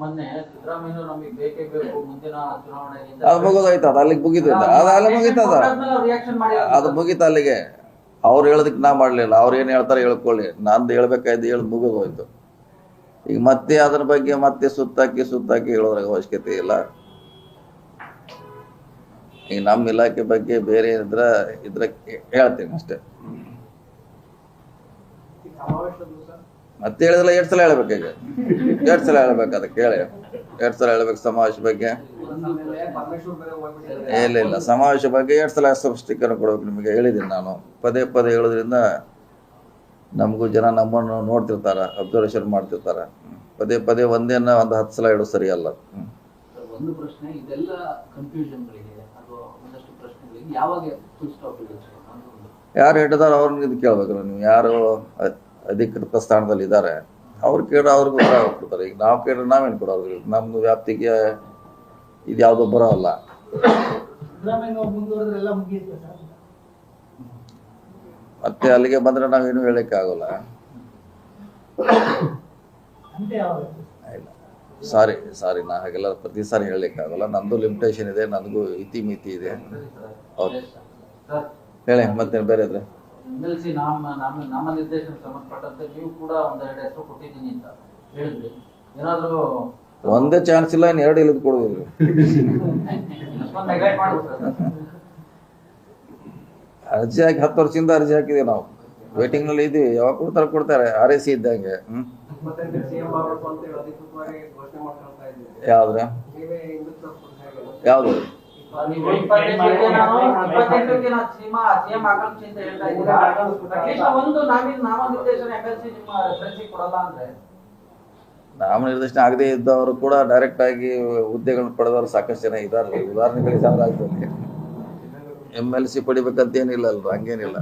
ಮೊನ್ನೆ ಸಿದ್ದರಾಮಯ್ಯ ನಮಗೆ ಬೇಕೇ ಬೇಕು ಮುಂದಿನ ಚುನಾವಣೆಗೆ ಅದು ಮುಗಿದೋಯ್ತು ಅದು ಅಲ್ಲಿಗೆ ಮುಗಿತದ ಅದು ಅಲ್ಲಿ ಮುಗಿತದ? ಅದು ಮುಗಿತ ಅಲ್ಲಿಗೆ. ಅವ್ರು ಹೇಳೋದಕ್ಕೆ ನಾ ಮಾಡಲಿಲ್ಲ. ಅವ್ರು ಏನು ಹೇಳ್ತಾರೆ ಹೇಳ್ಕೊಳ್ಳಿ. ನಂದು ಹೇಳ್ಬೇಕಾಯ್ತು ಹೇಳಿ ಮುಗಿದೋಯ್ತು. ಈಗ ಮತ್ತೆ ಅದ್ರ ಬಗ್ಗೆ ಮತ್ತೆ ಸುತ್ತಾಕಿ ಸುತ್ತಾಕಿ ಹೇಳೋದ್ರಾಗ ಅವಶ್ಯಕತೆ ಇಲ್ಲ. ಈಗ ನಮ್ಮ ಇಲಾಖೆ ಬಗ್ಗೆ ಬೇರೆ ಇದ್ರ ಇದ್ರ ಹೇಳ್ತೀನಿ ಅಷ್ಟೇ. ಮತ್ತೆ ಹೇಳಿದ್ರೆ ಎರಡ್ ಸಲ ಹೇಳ್ಬೇಕು ಈಗ. ಎರಡ್ ಸಲ ಹೇಳ್ಬೇಕು ಅದಕ್ಕೆ ಹೇಳಿ. ಎರಡ್ ಸಲ ಹೇಳ್ಬೇಕು ಸಮಾವೇಶ ಬಗ್ಗೆ. ಇಲ್ಲ ಇಲ್ಲ ಸಮಾವೇಶ ಬಗ್ಗೆ ಎರಡ್ ಸಲ ಸ್ಟಿಕ್ಕರ್ ಕೊಡ್ಬೇಕು ನಿಮಗೆ. ಹೇಳಿದ್ದೀನಿ ನಾನು. ಪದೇ ಪದೇ ಹೇಳೋದ್ರಿಂದ ನಮಗೂ ಜನ ನಮ್ಮನ್ನು ನೋಡ್ತಿರ್ತಾರ ಅಬ್ಸರ್ವೇಷನ್ ಮಾಡ್ತಿರ್ತಾರ. ಪದೇ ಪದೇ ಒಂದೇನ ಒಂದು ಹತ್ತು ಸಲ ಹೇಳೋದು ಸರಿ ಅಲ್ಲ ಒಂದು ಪ್ರಶ್ನೆ ಇದೆಲ್ಲ ಕನ್ಫ್ಯೂಷನ್ಗಳಿಗೆ ಅಥವಾ ಒಂದಷ್ಟು ಪ್ರಶ್ನೆಗಳಿಗೆ ಯಾವಾಗ ಫುಲ್ ಸ್ಟಾಪ್ ಇದೆ ಯಾರು ಹಿಡಿದಾರೋ ಅವ್ರನ್ನ ಇದು ಕೇಳ್ಬೇಕಲ್ಲ ನೀವು. ಯಾರು ಅಧಿಕೃತ ಸ್ಥಾನದಲ್ಲಿ ಇದ್ದಾರೆ. ಅವ್ರು ಕೇಳ ಅವ್ರಿಗೆ ಉತ್ತರ ಕೊಡ್ತಾರೆ. ಈಗ ನಾವು ಕೇಳಿದ್ರೆ ನಾವೇನು ಕೊಡೋರು ನಮ್ಮದು ವ್ಯಾಪ್ತಿಗೆ ಇದು ಯಾವುದೋ ಬರೋಲ್ಲ. ಮತ್ತೆ ಅಲ್ಲಿಗೆ ಬಂದ್ರೆ ನಾವೇನು ಹೇಳಕ್ಕೆ ಆಗೋಲ್ಲ. ಅಂತೆ ಯಾವಾಗ ಇಲ್ಲ. ಸಾರಿ ಸಾರಿ ನಾ ಹಾಗೆಲ್ಲ ಪ್ರತಿ ಸಾರಿ ಹೇಳಲಿಕ್ಕಾಗಲ್ಲ ನಂದು ಲಿಮಿಟೇಷನ್ ಇದೆ ನನಗೂ ಇತಿ ಮಿತಿ ಇದೆ ಹೇಳಿ ಮತ್ತೇನು ಬೇರೆ ಇದ್ರೆ? ಎಲ್ ಸಿ ನಾಮ ನಾಮ ನಾಮ ನಿರ್ದೇಶನ ಸಂಬಂಧಪಟ್ಟಂತೆ ನೀವು ಕೂಡ ಒಂದೆರಡು ಹೆಸರು ಕೊಟ್ಟಿದ್ದೀನಿ ಅಂತ ಹೇಳಿದ್ರಿ. ಏನಾದರೂ ಒಂದೇ ಚಾನ್ಸ್ ಇಲ್ಲ ಇನ್ನು ಎರಡು ಇಲ್ಲದ ಕೊಡೋದಿಲ್ಲ ಅರ್ಜಿ ಹಾಕಿ ಹತ್ತು ವರ್ಷದಿಂದ ಅರ್ಜಿ ಹಾಕಿದೀವಿ ನಾವು. ವೇಟಿಂಗ್ನಲ್ಲಿ ಇದೀವಿ. ಯಾವಾಗ ಕೊಡ್ತಾರೆ ಕೊಡ್ತಾರೆ. ಆರ್ ಎಸ್ ಸಿ ಇದ್ದಂಗೆ. ಹ್ಮ್. ಯಾವ್ದ್ರ ಯಾವ್ದು? ನಾಮನಿರ್ದೇಶನ ಎಂ ಎಲ್ ನಿಮ್ಮ ರೆಫರೆನ್ಸಿಗೆ ಕೊಡಲ್ಲ ಅಂದ್ರೆ. ನಾಮ ನಿರ್ದೇಶನ ಆಗದೆ ಇದ್ದವರು ಕೂಡ ಡೈರೆಕ್ಟ್ ಆಗಿ ಹುದ್ದೆಗಳನ್ನ ಪಡೆದವರು ಸಾಕಷ್ಟು ಜನ ಇದ್ದಾರೆ ಉದಾಹರಣೆಗಳಿಗೆ ಸಾವಿರ ಆಗ್ತದೆ ಎಂ ಎಲ್ ಸಿ ಪಡಿಬೇಕಂತ ಏನಿಲ್ಲ ಅಲ್ವಾ? ಹಂಗೇನಿಲ್ಲ.